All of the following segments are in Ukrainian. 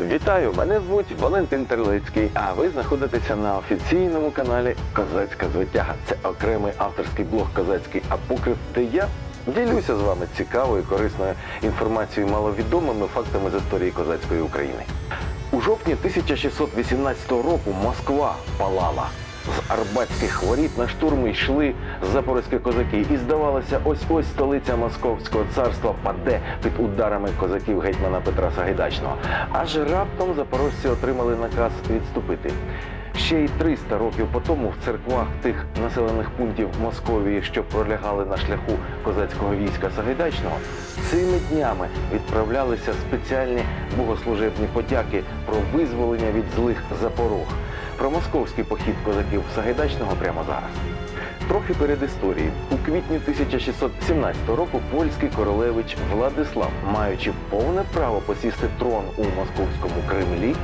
Вітаю! Мене звуть Валентин Терлицький, а ви знаходитеся на офіційному каналі Козацька звитяга. Це окремий авторський блог Козацький Апокрив, де я ділюся з вами цікавою, корисною інформацією, маловідомими фактами з історії козацької України. У жовтні 1618 року Москва палала. З Арбатських воріт на штурм йшли запорозькі козаки, і здавалося, ось ось столиця Московського царства паде під ударами козаків гетьмана Петра Сагайдачного. Аж раптом запорожці отримали наказ відступити. Ще й 300 років по тому в церквах тих населених пунктів Московії, що пролягали на шляху козацького війська Сагайдачного, цими днями відправлялися спеціальні богослужебні подяки про визволення від злих запорог. Про московський похід козаків Сагайдачного прямо зараз. Трохи перед історією. У квітні 1617 року польський королевич Владислав, маючи повне право посісти трон у московському Кремлі,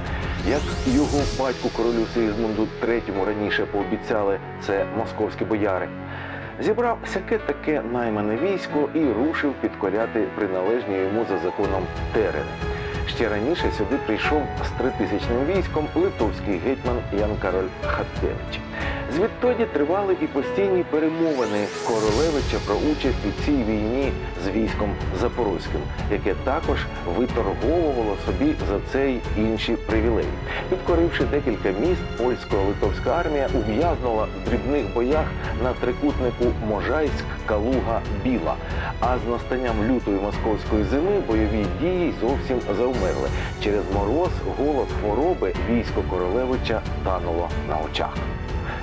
як його батьку королю Сигізмунду III раніше пообіцяли це московські бояри, зібрав всяке таке наймане військо і рушив підкоряти приналежні йому за законом терени. Ще раніше сюди прийшов з тритисячним військом литовський гетьман Ян Кароль Хаттевич. Звідтоді тривали і постійні перемовини королевича про участь у цій війні з військом запорозьким, яке також виторговувало собі за це й інші привілеї. Підкоривши декілька міст, польсько-литовська армія ув'язнула в дрібних боях на трикутнику Можайськ, Калуга, Біла. А з настанням лютої московської зими бойові дії зовсім завмерли. Через мороз, голод, хвороби військо королевича тануло на очах.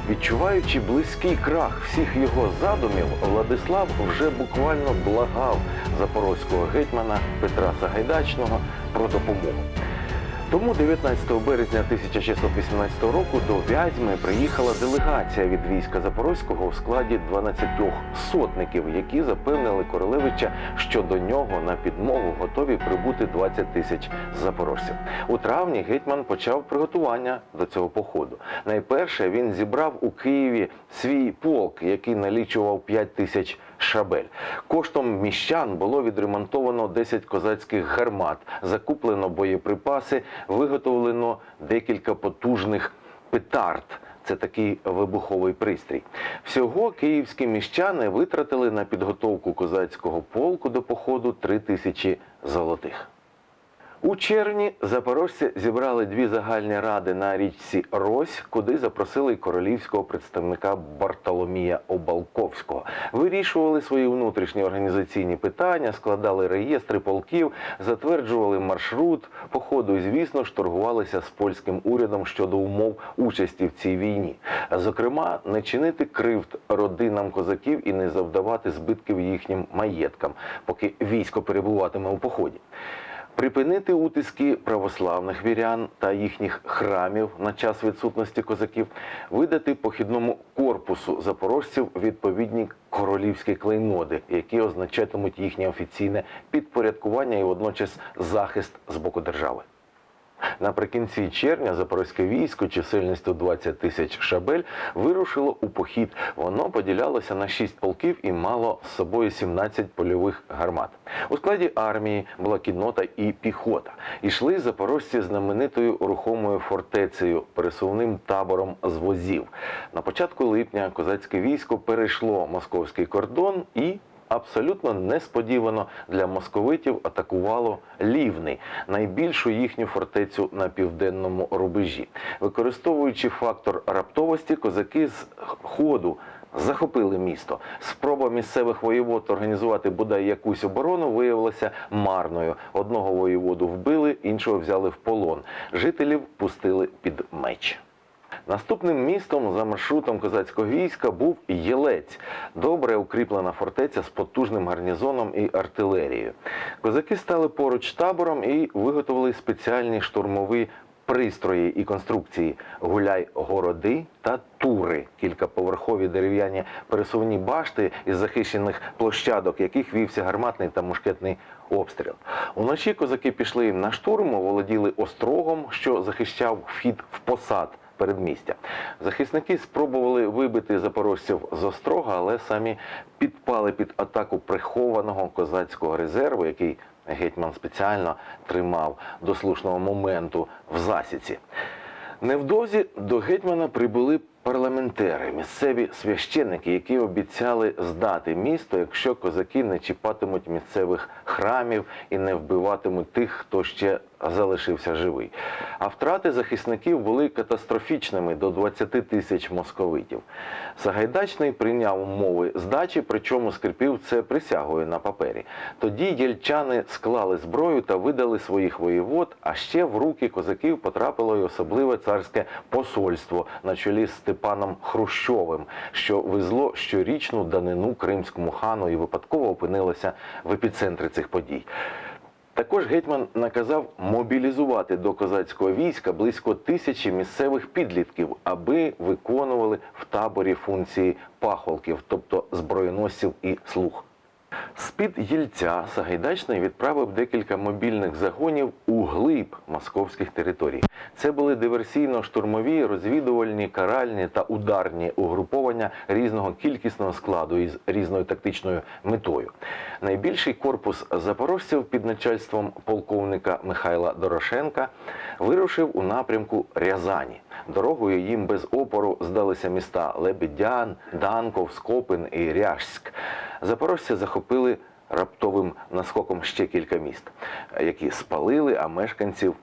Відчуваючи близький крах всіх його задумів, Владислав вже буквально благав запорозького гетьмана Петра Сагайдачного про допомогу. Тому 19 березня 1618 року до Вязьми приїхала делегація від війська Запорозького у складі 12 сотників, які запевнили королевича, що до нього на підмогу готові прибути 20 тисяч запорожців. У травні гетьман почав приготування до цього походу. Найперше він зібрав у Києві свій полк, який налічував 5 тисяч шабель. Коштом міщан було відремонтовано 10 козацьких гармат, закуплено боєприпаси, виготовлено декілька потужних петард. Це такий вибуховий пристрій. Всього київські міщани витратили на підготовку козацького полку до походу 3 тисячі золотих. У червні запорожці зібрали дві загальні ради на річці Рось, куди запросили королівського представника Бартоломія Обалковського. Вирішували свої внутрішні організаційні питання, складали реєстри полків, затверджували маршрут походу звісно ж, торгувалися з польським урядом щодо умов участі в цій війні. Зокрема, не чинити кривд родинам козаків і не завдавати збитків їхнім маєткам, поки військо перебуватиме у поході. Припинити утиски православних вірян та їхніх храмів на час відсутності козаків, видати похідному корпусу запорожців відповідні королівські клейноди, які означатимуть їхнє офіційне підпорядкування і водночас захист з боку держави. Наприкінці червня запорозьке військо чисельністю 20 тисяч шабель вирушило у похід. Воно поділялося на 6 полків і мало з собою 17 польових гармат. У складі армії була кіннота і піхота. Ішли запорожці знаменитою рухомою фортецею, пересувним табором з возів. На початку липня козацьке військо перейшло московський кордон і абсолютно несподівано для московитів атакувало Лівни, найбільшу їхню фортецю на південному рубежі. Використовуючи фактор раптовості, козаки з ходу захопили місто. Спроба місцевих воєвод організувати бодай якусь оборону виявилася марною. Одного воєводу вбили, іншого взяли в полон. Жителів пустили під меч. Наступним містом за маршрутом козацького війська був Єлець, добре укріплена фортеця з потужним гарнізоном і артилерією. Козаки стали поруч табором і виготовили спеціальні штурмові пристрої і конструкції гуляй городи та тури, кількаповерхові дерев'яні пересувні башти із захищених площадок, яких вівся гарматний та мушкетний обстріл. Уночі козаки пішли на штурм, володіли острогом, що захищав вхід в посад передмістя. Захисники спробували вибити запорожців з острога, але самі підпали під атаку прихованого козацького резерву, який гетьман спеціально тримав до слушного моменту в засіці. Невдовзі до гетьмана прибули парламентери, місцеві священники, які обіцяли здати місто, якщо козаки не чіпатимуть місцевих храмів і не вбиватимуть тих, хто ще залишився живий. А втрати захисників були катастрофічними до 20 тисяч московитів. Сагайдачний прийняв умови здачі, причому скріпив це присягою на папері. Тоді єльчани склали зброю та видали своїх воєвод, а ще в руки козаків потрапило й особливе царське посольство на чолі з Степаном Хрущовим, що везло щорічну данину кримському хану і випадково опинилося в епіцентрі цих подій. Також гетьман наказав мобілізувати до козацького війська близько тисячі місцевих підлітків, аби виконували в таборі функції пахолків, тобто зброєносців і слуг. З-під Єльця Сагайдачний відправив декілька мобільних загонів у глиб московських територій. Це були диверсійно-штурмові, розвідувальні, каральні та ударні угруповання різного кількісного складу із різною тактичною метою. Найбільший корпус запорожців під начальством полковника Михайла Дорошенка вирушив у напрямку Рязані. Дорогою їм без опору здалися міста Лебедян, Данков, Скопин і Ряжськ. Запорожці захопили раптовим наскоком ще кілька міст, які спалили, а мешканців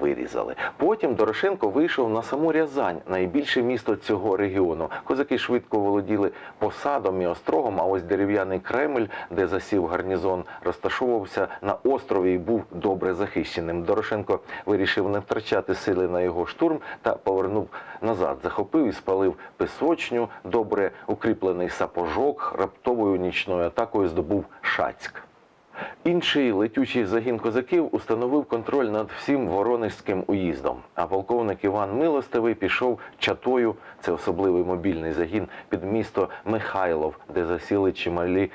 вирізали. Потім Дорошенко вийшов на саму Рязань, найбільше місто цього регіону. Козаки швидко володіли посадом і острогом, а ось дерев'яний Кремль, де засів гарнізон, розташовувався на острові і був добре захищеним. Дорошенко вирішив не втрачати сили на його штурм та повернув назад. Захопив і спалив пісочню, добре укріплений сапожок, раптовою нічною атакою здобув Шацьк. Інший летючий загін козаків установив контроль над всім Воронежським уїздом. А полковник Іван Милостивий пішов чатою, це особливий мобільний загін, під місто Михайлов, де засіли чималі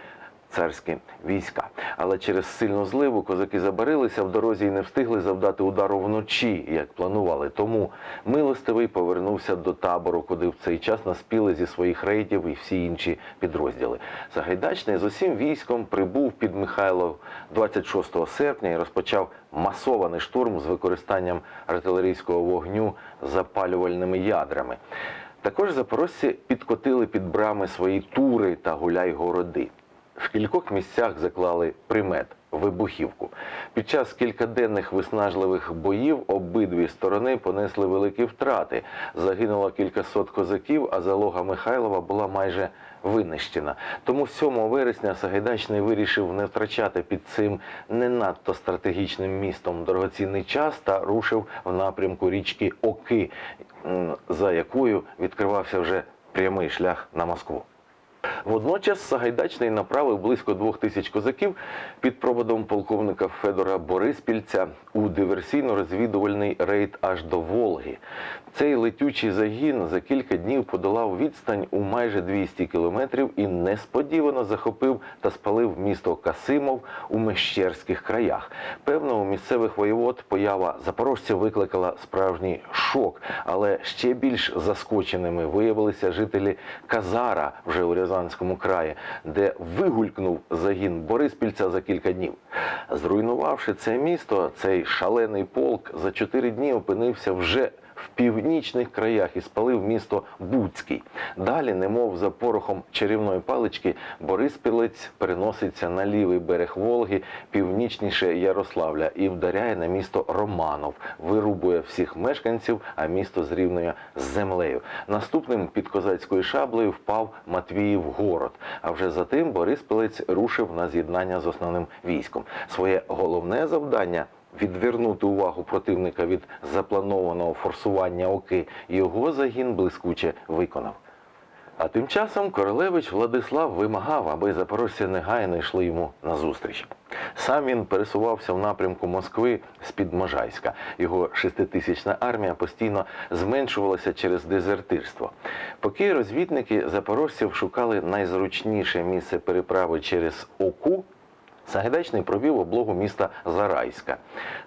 царські війська. Але через сильну зливу козаки забарилися в дорозі і не встигли завдати удару вночі, як планували. Тому милостивий повернувся до табору, куди в цей час наспіли зі своїх рейдів і всі інші підрозділи. Сагайдачний з усім військом прибув під Михайлов 26 серпня і розпочав масований штурм з використанням артилерійського вогню запалювальними ядрами. Також запорожці підкотили під брами свої тури та гуляй-городи. В кількох місцях заклали примет вибухівку. Під час кількаденних виснажливих боїв обидві сторони понесли великі втрати. Загинуло кількасот козаків, а залога Михайлова була майже винищена. Тому 7 вересня Сагайдачний вирішив не втрачати під цим не надто стратегічним містом дорогоцінний час та рушив в напрямку річки Оки, за якою відкривався вже прямий шлях на Москву. Водночас Сагайдачний направив близько двох тисяч козаків під проводом полковника Федора Бориспільця у диверсійно-розвідувальний рейд аж до Волги. Цей летючий загін за кілька днів подолав відстань у майже 200 кілометрів і несподівано захопив та спалив місто Касимов у Мещерських краях. Певно, у місцевих воєвод поява запорожців викликала справжній шок, але ще більш заскоченими виявилися жителі Казара вже у краї, де вигулькнув загін Бориспільця за кілька днів. Зруйнувавши це місто, цей шалений полк за чотири дні опинився вже в північних краях і спалив місто Буцький. Далі, немов за порохом чарівної палички, Бориспілець переноситься на лівий берег Волги, північніше Ярославля, і вдаряє на місто Романов, вирубує всіх мешканців, а місто зрівнює з землею. Наступним під козацькою шаблею впав Матвіїв город. А вже за тим Борис Пилець рушив на з'єднання з основним військом. Своє головне завдання відвернути увагу противника від запланованого форсування оки, його загін блискуче виконав. А тим часом королевич Владислав вимагав, аби запорожці негайно йшли йому назустріч. Сам він пересувався в напрямку Москви з-під Можайська. Його шеститисячна армія постійно зменшувалася через дезертирство. Поки розвідники запорожців шукали найзручніше місце переправи через Оку, Сагайдачний провів облогу міста Зарайська.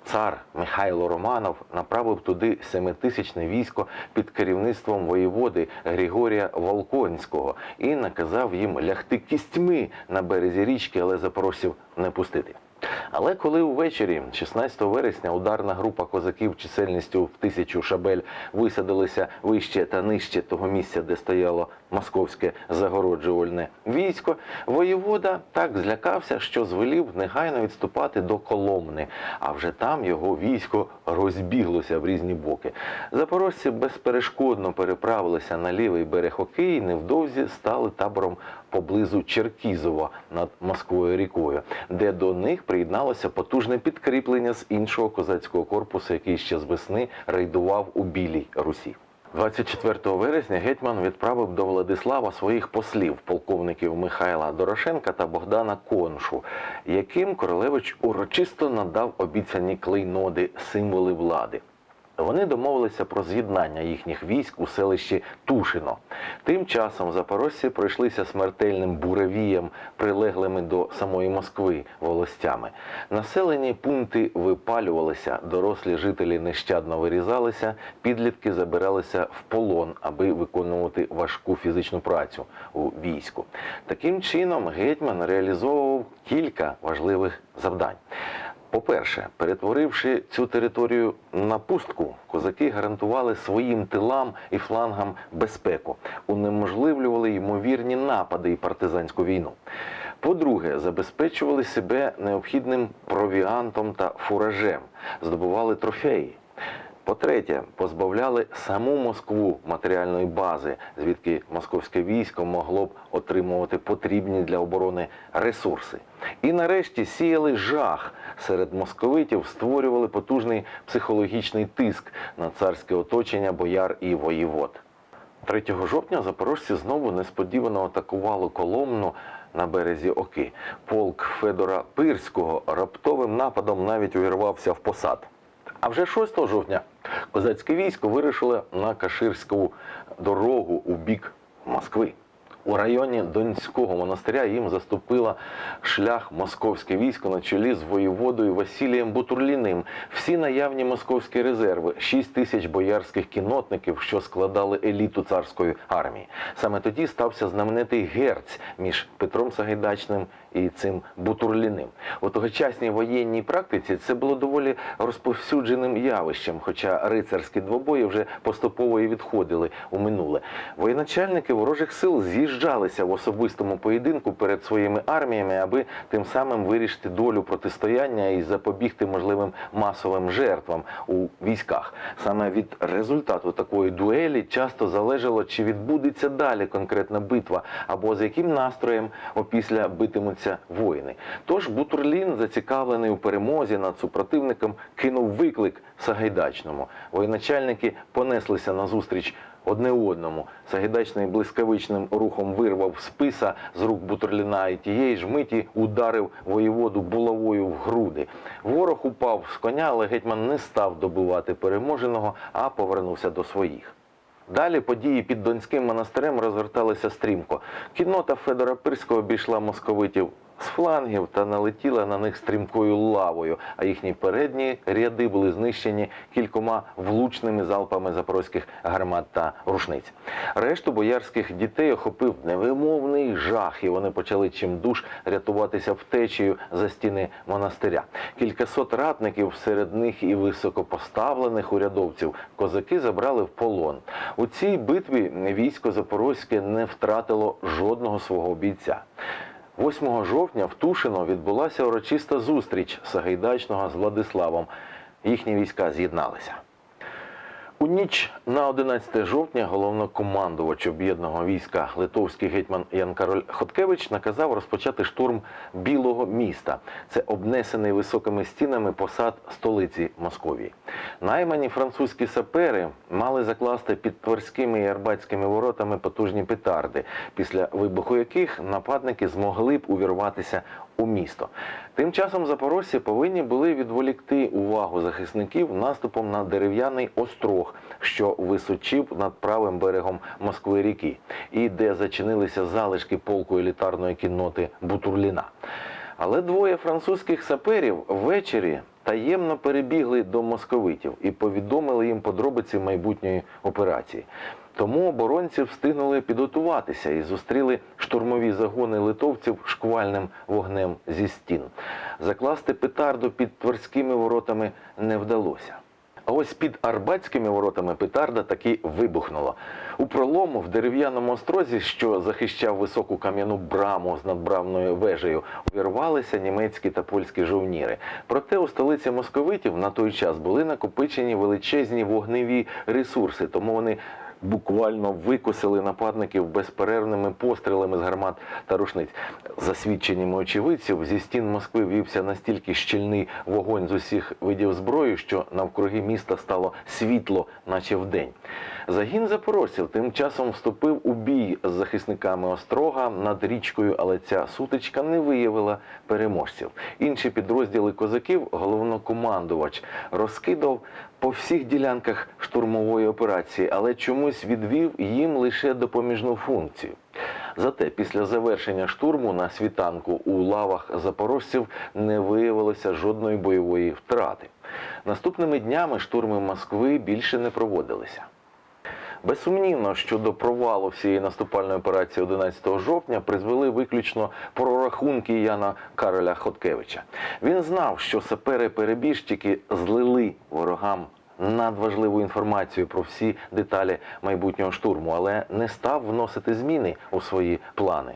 Цар Михайло Романов направив туди семитисячне військо під керівництвом воєводи Григорія Волконського і наказав їм лягти кістьми на березі річки, але запросів не пустити. Але коли увечері, 16 вересня, ударна група козаків чисельністю в тисячу шабель висадилися вище та нижче того місця, де стояло московське загороджувальне військо, воєвода так злякався, що звелів негайно відступати до Коломни, а вже там його військо розбіглося в різні боки. Запорожці безперешкодно переправилися на лівий берег Оки і невдовзі стали табором поблизу Черкізова над Москвою рікою, де до них приєдналося потужне підкріплення з іншого козацького корпусу, який ще з весни рейдував у Білій Русі. 24 вересня гетьман відправив до Владислава своїх послів, полковників Михайла Дорошенка та Богдана Коншу, яким королевич урочисто надав обіцяні клейноди, символи влади. Вони домовилися про з'єднання їхніх військ у селищі Тушино. Тим часом запорожці пройшлися смертельним буревієм, прилеглими до самої Москви волостями. Населені пункти випалювалися, дорослі жителі нещадно вирізалися, підлітки забиралися в полон, аби виконувати важку фізичну працю у війську. Таким чином, гетьман реалізовував кілька важливих завдань. По-перше, перетворивши цю територію на пустку, козаки гарантували своїм тилам і флангам безпеку, унеможливлювали ймовірні напади і партизанську війну. По-друге, забезпечували себе необхідним провіантом та фуражем, здобували трофеї. По-третє, позбавляли саму Москву матеріальної бази, звідки московське військо могло б отримувати потрібні для оборони ресурси. І нарешті сіяли жах серед московитів, створювали потужний психологічний тиск на царське оточення бояр і воєвод. 3 жовтня запорожці знову несподівано атакували Коломну на березі Оки. Полк Федора Пирського раптовим нападом навіть увірвався в посад. А вже 6 жовтня козацьке військо вирушило на Каширську дорогу у бік Москви. У районі Донського монастиря їм заступила шлях московське військо на чолі з воєводою Василієм Бутурліним. Всі наявні московські резерви, 6 тисяч боярських кінотників, що складали еліту царської армії. Саме тоді стався знаменитий герць між Петром Сагайдачним і цим Бутурліним. У тогочасній воєнній практиці це було доволі розповсюдженим явищем, хоча рицарські двобої вже поступово і відходили у минуле. Воєначальники ворожих сил з'їжджалися в особистому поєдинку перед своїми арміями, аби тим самим вирішити долю протистояння і запобігти можливим масовим жертвам у військах. Саме від результату такої дуелі часто залежало, чи відбудеться далі конкретна битва, або з яким настроєм опісля битимуться воїни. Тож Бутурлін, зацікавлений у перемозі над супротивником, кинув виклик Сагайдачному. Воєначальники понеслися назустріч одне одному. Сагайдачний блискавичним рухом вирвав списа з рук Бутурліна і тієї ж миті ударив воєводу булавою в груди. Ворог упав з коня, але гетьман не став добивати переможеного, а повернувся до своїх. Далі події під Донським монастирем розгорталися стрімко. Кіннота Федора Пирського обійшла московитів з флангів та налетіла на них стрімкою лавою, а їхні передні ряди були знищені кількома влучними залпами запорозьких гармат та рушниць. Решту боярських дітей охопив невимовний жах, і вони почали чимдуж рятуватися втечею за стіни монастиря. Кількасот ратників, серед них і високопоставлених урядовців, козаки забрали в полон. У цій битві військо Запорозьке не втратило жодного свого бійця. 8 жовтня в Тушино відбулася урочиста зустріч Сагайдачного з Владиславом. Їхні війська з'єдналися. У ніч на 11 жовтня головнокомандувач об'єднаного війська литовський гетьман Ян Кароль Хоткевич наказав розпочати штурм Білого міста. Це обнесений високими стінами посад столиці Московії. Наймані французькі сапери мали закласти під Тверськими і Арбатськими воротами потужні петарди, після вибуху яких нападники змогли б увірватися у місто. Тим часом запорожці повинні були відволікти увагу захисників наступом на дерев'яний острог, що височив над правим берегом Москви ріки, і де зачинилися залишки полку елітарної кінноти Бутурліна. Але двоє французьких саперів ввечері таємно перебігли до московитів і повідомили їм подробиці майбутньої операції. Тому оборонці встигнули підготуватися і зустріли штурмові загони литовців шквальним вогнем зі стін. Закласти петарду під тверськими воротами не вдалося. А ось під Арбатськими воротами петарда таки вибухнула. У пролому в дерев'яному острозі, що захищав високу кам'яну браму з надбравною вежею, увірвалися німецькі та польські жовніри. Проте у столиці московитів на той час були накопичені величезні вогневі ресурси, тому вони буквально викосили нападників безперервними пострілами з гармат та рушниць. За свідченнями очевидців, зі стін Москви вівся настільки щільний вогонь з усіх видів зброї, що навкруги міста стало світло, наче вдень. Загін запорожців тим часом вступив у бій з захисниками Острога над річкою, але ця сутичка не виявила переможців. Інші підрозділи козаків, головнокомандувач, розкидав по всіх ділянках штурмової операції, але чомусь відвів їм лише допоміжну функцію. Зате після завершення штурму на світанку у лавах запорожців не виявилося жодної бойової втрати. Наступними днями штурми Москви більше не проводилися. Безсумнівно, що до провалу всієї наступальної операції 11 жовтня призвели виключно прорахунки Яна Кароля Хоткевича. Він знав, що сапери-перебіжчики злили ворогам надважливу інформацію про всі деталі майбутнього штурму, але не став вносити зміни у свої плани.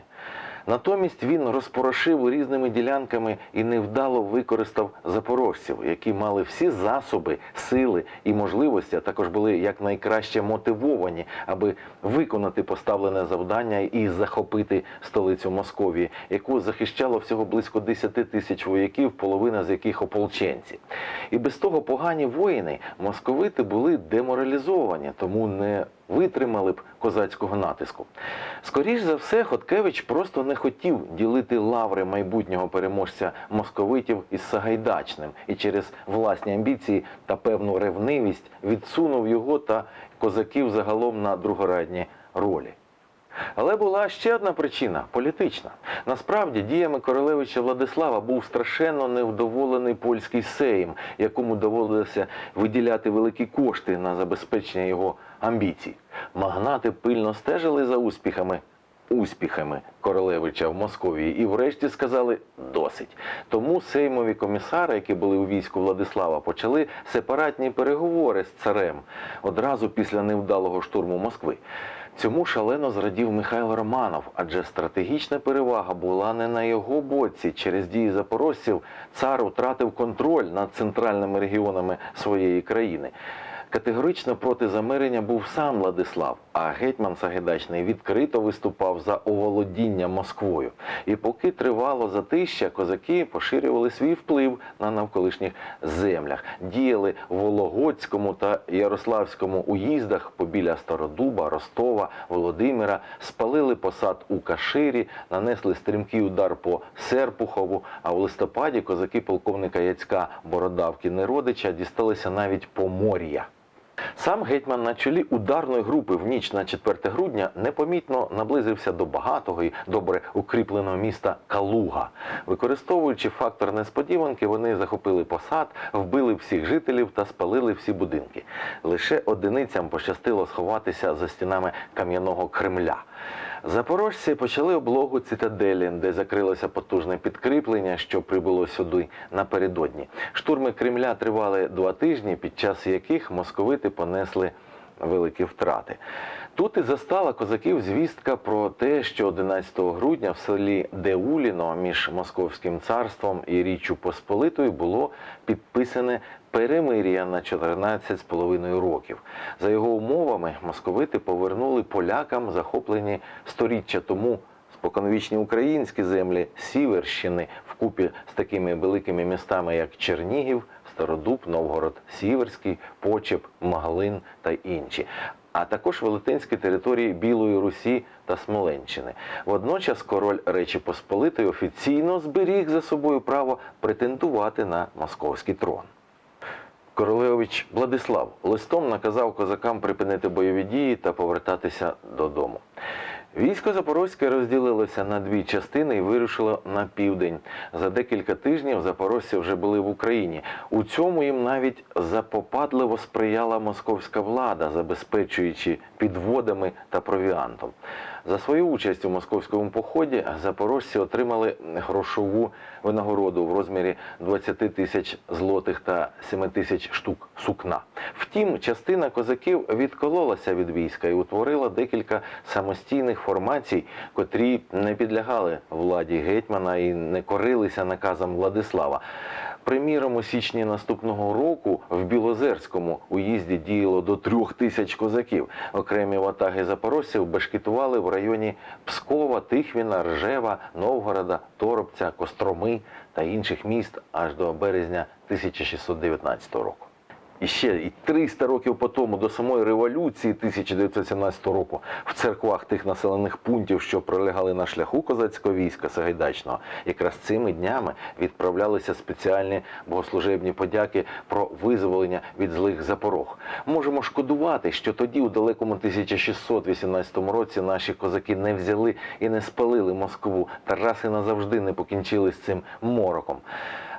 Натомість він розпорошив різними ділянками і невдало використав запорожців, які мали всі засоби, сили і можливості, а також були якнайкраще мотивовані, аби виконати поставлене завдання і захопити столицю Московії, яку захищало всього близько 10 тисяч вояків, половина з яких ополченці. І без того погані воїни московити були деморалізовані, тому не витримали б козацького натиску. Скоріш за все, Хоткевич просто не хотів ділити лаври майбутнього переможця московитів із Сагайдачним і через власні амбіції та певну ревнивість відсунув його та козаків загалом на другорадні ролі. Але була ще одна причина політична. Насправді діями королевича Владислава був страшенно невдоволений польський сейм, якому доводилося виділяти великі кошти на забезпечення його амбіцій. Магнати пильно стежили за успіхами. Успіхами королевича в Московії і врешті сказали досить. Тому сеймові комісари, які були у війську Владислава, почали сепаратні переговори з царем одразу після невдалого штурму Москви. Цьому шалено зрадів Михайло Романов, адже стратегічна перевага була не на його боці. Через дії запорожців цар втратив контроль над центральними регіонами своєї країни. Категорично проти замирення був сам Владислав, а гетьман Сагайдачний відкрито виступав за оволодіння Москвою. І поки тривало затища, козаки поширювали свій вплив на навколишніх землях, діяли в Вологодському та Ярославському уїздах побіля Стародуба, Ростова, Володимира, спалили посад у Каширі, нанесли стрімкий удар по Серпухову. А в листопаді козаки полковника Яцька Бородавки Неродича дісталися навіть Помор'я. Сам гетьман на чолі ударної групи в ніч на 4 грудня непомітно наблизився до багатого і добре укріпленого міста Калуга. Використовуючи фактор несподіванки, вони захопили посад, вбили всіх жителів та спалили всі будинки. Лише одиницям пощастило сховатися за стінами кам'яного Кремля. Запорожці почали облогу цитаделі, де закрилося потужне підкріплення, що прибуло сюди напередодні. Штурми Кремля тривали два тижні, під час яких московити понесли великі втрати. Тут і застала козаків звістка про те, що 11 грудня в селі Деуліно між Московським царством і Річчю Посполитою було підписане перемир'я на 14,5 років. За його умовами московити повернули полякам захоплені сторіччя тому споконвічні українські землі Сіверщини вкупі з такими великими містами, як Чернігів, Стародуб, Новгород, Сіверський, Почеп, Магалин та інші. А також велетенські території Білої Русі та Смоленщини. Водночас король Речі Посполитої офіційно зберіг за собою право претендувати на московський трон. Королевич Владислав листом наказав козакам припинити бойові дії та повертатися додому. Військо Запорозьке розділилося на дві частини і вирушило на південь. За декілька тижнів запорожці вже були в Україні. У цьому їм навіть запопадливо сприяла московська влада, забезпечуючи підводами та провіантом. За свою участь у московському поході запорожці отримали грошову винагороду в розмірі 20 тисяч злотих та 7 тисяч штук сукна. Втім, частина козаків відкололася від війська і утворила декілька самостійних формацій, котрі не підлягали владі гетьмана і не корилися наказам Владислава. Приміром, у січні наступного року в Білозерському уїзді діяло до трьох тисяч козаків. Окремі ватаги запорожців бешкетували в районі Пскова, Тихвіна, Ржева, Новгорода, Торопця, Костроми та інших міст аж до березня 1619 року. І ще і 300 років по тому, до самої революції 1917 року, в церквах тих населених пунктів, що пролягали на шляху козацького війська Сагайдачного, якраз цими днями відправлялися спеціальні богослужебні подяки про визволення від злих запорог. Можемо шкодувати, що тоді, у далекому 1618 році, наші козаки не взяли і не спалили Москву та раз і назавжди не покінчили з цим мороком.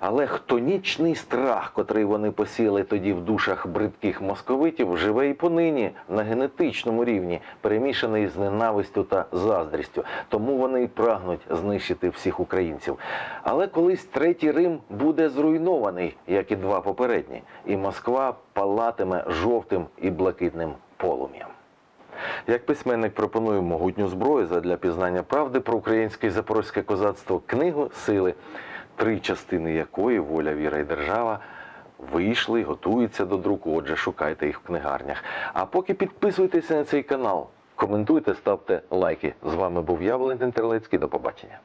Але хтонічний страх, котрий вони посіяли тоді в душах бридких московитів, живе і понині на генетичному рівні, перемішаний з ненавистю та заздрістю. Тому вони й прагнуть знищити всіх українців. Але колись третій Рим буде зруйнований, як і два попередні, і Москва палатиме жовтим і блакитним полум'ям. Як письменник пропоную могутню зброю задля пізнання правди про українське і запорозьке козацтво книгу Сили, три частини якої воля, віра і держава вийшли готуються до друку. Отже, шукайте їх в книгарнях. А поки підписуйтеся на цей канал, коментуйте, ставте лайки. З вами був я, Валентин Терлецький. До побачення.